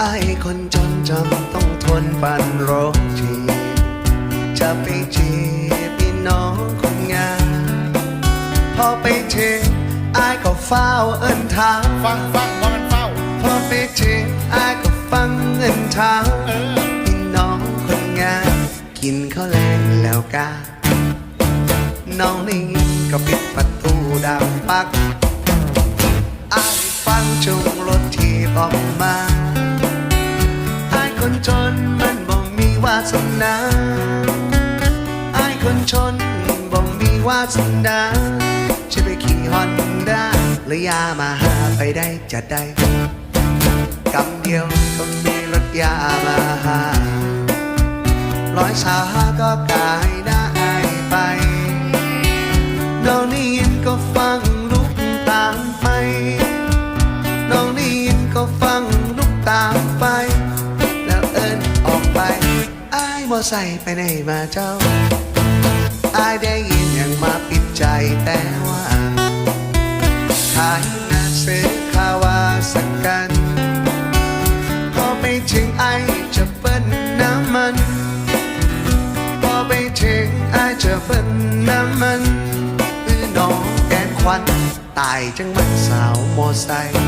ไอ้คนจนจำต้องทนปันโรคทีจะไปจีบพี่น้องคนงานพอไปถึงไอ้ก็เฝ้าเอินทางฟังฟังว่ามันเฝ้า พอไปถึงไอ้ก็ฟังเอินทางพี่น้องคนงานกินข้าวแรงแล้วกาน้องนี่ก็ปิดประตูดังปักไอ้ฟังจงรถที่ออกมา สนาไอ้คนจนบ่มีวาสนาจะไปขี่ฮอนด้าหรือยามาหาไปได้จะได้กำเดียวก็มีรถยามาหาร้อยสาก็กายได้ไปน้องนี่ยินก็ฟังลุกตามไปน้องนี่ยินก็ฟังลุกตามไป มอใส่ไปไหนมาเจ้าอ้ายได้ยินอย่างมาปิดใจแต่ว่าขายนาซื้อคาวาสักกันพอไปถึงไอจะเปิ้นน้ำมัน พอไปถึงไอจะเปิ้นน้ำมันคือน้องแกนควันตายจังมันสาวมอไซค์